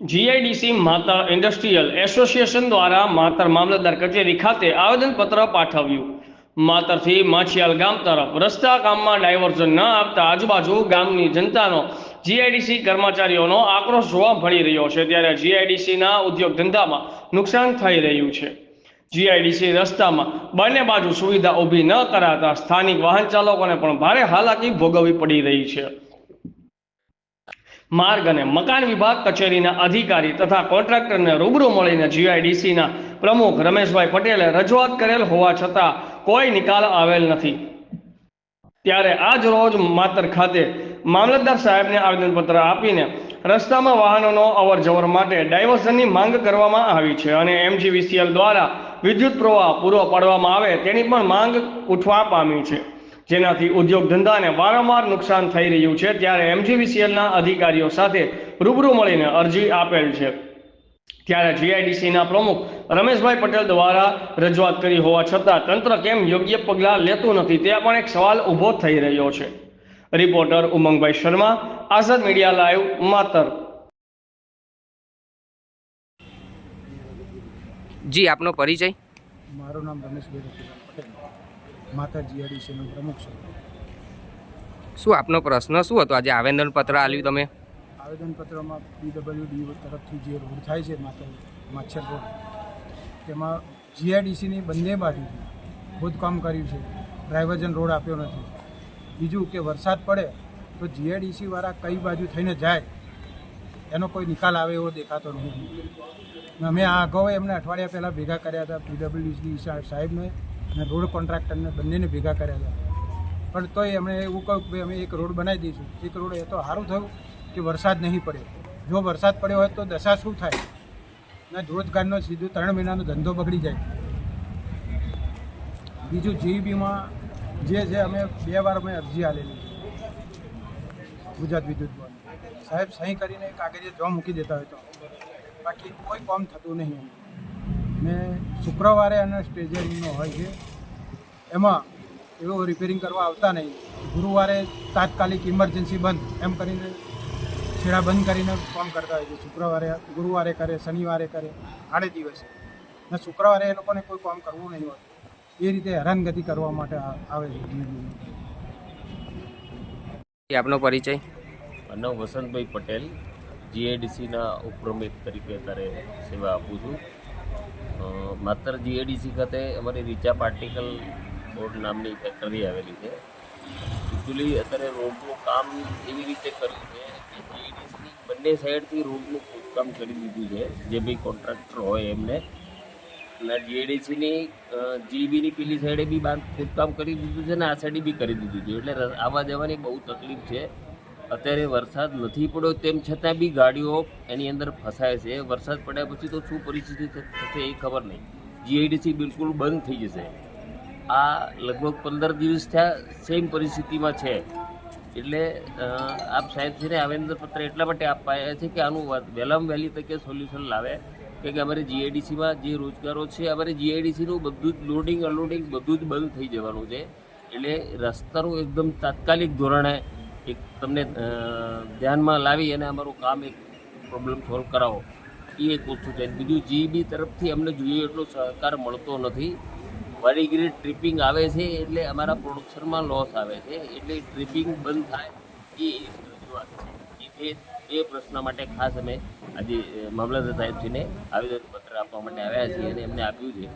GIDC માતર industrial association દ્વારા માતર મામલતદાર કચેરી ખાતે આવેદનપત્ર પાઠવ્યું. માતરથી માછિયાલ ગામ તરફ રસ્તા કામમાં ડાયવર્ઝન ન આપતા આજુબાજુ ગામની જનતાનો જીઆઈડીસી કર્મચારીઓનો આક્રોશ જોવા મળી રહ્યો છે ત્યારે જીઆઈડીસીના ઉદ્યોગ ધંધામાં નુકસાન થઈ રહ્યું છે. જીઆઈડીસી રસ્તામાં બંને બાજુ સુવિધા ઊભી ન કરાતા સ્થાનિક વાહન ચાલકોને પણ ભારે હાલાકી ભોગવવી પડી રહી છે. માર્ગ અને મકાન વિભાગ, કચેરીના અધિકારી તથા કોન્ટ્રાક્ટરને રૂબરૂ મળીને જીઆઈડીસીના પ્રમુખ રમેશભાઈ પટેલે રજૂઆત કરેલ હોવા છતાં કોઈ નિકાલ આવેલ નથી. ત્યારે આજ રોજ માતર ખાતે મામલતદાર સાહેબને આવેદનપત્ર આપીને રસ્તામાં વાહનોનો અવર જવર માટે ડાયવર્ઝનની માંગ કરવામાં આવી છે અને એમજીવીસીએલ દ્વારા વિદ્યુત પ્રવાહ પૂરો પાડવામાં આવે તેની પણ માંગ ઉઠવા પામી છે. જેનાથી ઉદ્યોગ ધંધાને વારંવાર નુકસાન થઈ રહ્યું છે ત્યારે એમજીવીસીએલના અધિકારીઓ સાથે રૂબરૂ મળીને અરજી આપેલ છે. ત્યારે જીઆઈડીસીના પ્રમુખ રમેશભાઈ પટેલ દ્વારા રજૂઆત કરી હોવા છતાં તંત્ર કેમ યોગ્ય પગલાં લેતું નથી તે પણ એક સવાલ ઊભો થઈ રહ્યો છે. Reporter Umangbhai Sharma Azad media live Matar. જી આપનો પરિચય? મારું નામ રમેશભાઈ પટેલ. માતા જીઆડીસીનો પ્રમુખ છું. શું આપનો પ્રશ્ન શું હતો? આજે આવેદનપત્ર આપ્યું તમે? આવેદનપત્રમાં પીડબ્લ્યુડી તરફથી જે રોડ થાય છે માતા માછર રોડ તેમાં જીઆઈડીસીની બંને બાજુથી ખોદકામ કર્યું છે. ડ્રાઇવર્જન રોડ આપ્યો નથી. બીજું કે વરસાદ પડે તો જીઆઈડીસીવાળા કઈ બાજુ થઈને જાય એનો કોઈ નિકાલ આવે એવો દેખાતો નથી અમે આ અગાઉ એમને અઠવાડિયા પહેલાં ભેગા કર્યા હતા પીડબ્લ્યુડી સાહેબને. અને રોડ કોન્ટ્રાક્ટરને બંનેને ભેગા કર્યા હતા. પણ તોય એમણે એવું કહ્યું કે અમે એક રોડ બનાવી દઈશું. એક રોડ એ તો સારું થયું કે વરસાદ નહીં પડ્યો જો વરસાદ પડ્યો હોય તો દશા શું થાય? ને રોજગારનો સીધું ત્રણ મહિનાનો ધંધો બગડી જાય. બીજું જીઈબીમાં જે છે, અમે બે વાર અમે અરજી આલેલી ગુજરાત વિદ્યુત બોર્ડ. સાહેબ, સહી કરીને કાગળિયા જો મૂકી દેતા હોય તો. બાકી કોઈ કામ થતું નહીં ને શુક્રવારે અને સ્ટેજરિંગનો હોય છે. એમાં એવો રિપેરિંગ કરવા આવતા નહીં. ગુરુવારે તાત્કાલિક ઇમરજન્સી બંધ એમ કરીને છેડા બંધ કરીને કામ કરતા હોય છે. શુક્રવારે ગુરુવારે કરે શનિવારે કરે આડે દિવસે. ને શુક્રવારે એ લોકોને કોઈ કામ કરવું નહીં હોય. એ રીતે હેરાનગતિ કરવા માટે આવે છે આપનો પરિચય? મારું વસંતભાઈ પટેલ. જીએડીસીના ઉપપ્રમુખ તરીકે અત્યારે સેવા આપું છું. માત્ર જીએડીસી ખાતે અમારી રીચા પાર્ટિકલ બોર્ડ નામની ફેક્ટરી આવેલી છે. એકચ્યુઅલી અત્યારે રોડનું કામ એવી રીતે કર્યું છે કે જીઆઈડીસીની બંને સાઈડથી રોડનું કામ કરી દીધું છે. જે બી કોન્ટ્રાક્ટર હોય એમને. અને જીએડીસીની જીબીની પેલી સાઈડે બી બાંધ ખોદકામ કરી દીધું છે ને આ સાઈડે બી કરી દીધું છે. એટલે આવવા જવાની બહુ તકલીફ છે. અત્યારે વરસાદ નથી પડ્યો, તેમ છતાં બી ગાડીઓ એની અંદર ફસાય છે. વરસાદ પડ્યા પછી તો શું પરિસ્થિતિ થશે એ ખબર નહીં. જીઆઈડીસી બિલકુલ બંધ થઈ જશે. આ લગભગ પંદર દિવસ થયા સેમ પરિસ્થિતિમાં છે. એટલે આપ સાહેબશ્રીને આવેદનપત્ર એટલા માટે આપવા આવ્યા છે કે આનું વહેલામાં વહેલી તકે સોલ્યુશન લાવે. કે કે અમારે જીઆઈડીસીમાં જે રોજગારો છે, અમારે જીઆઈડીસીનું બધું જ લોડિંગ અનલોડિંગ બધું જ બંધ થઈ જવાનું છે. એટલે રસ્તાનું એકદમ તાત્કાલિક ધોરણે એક તમને ધ્યાનમાં લાવી અને અમારું કામ એક પ્રોબ્લેમ સોલ્વ કરાવો. એ એક ઓછું છે. બીજું જીબી તરફથી અમને જોઈએ એટલો સહકાર મળતો નથી. વારીગીરી ટ્રીપિંગ આવે છે એટલે અમારા પ્રોડક્શનમાં લોસ આવે છે. એટલે ટ્રીપિંગ બંધ થાય એ રજૂઆત છે. એ એ પ્રશ્ન માટે ખાસ અમે આજે મામલતદાર સાહેબજીને આવેદનપત્ર આપવા માટે આવ્યા છીએ અને એમને આપ્યું છે.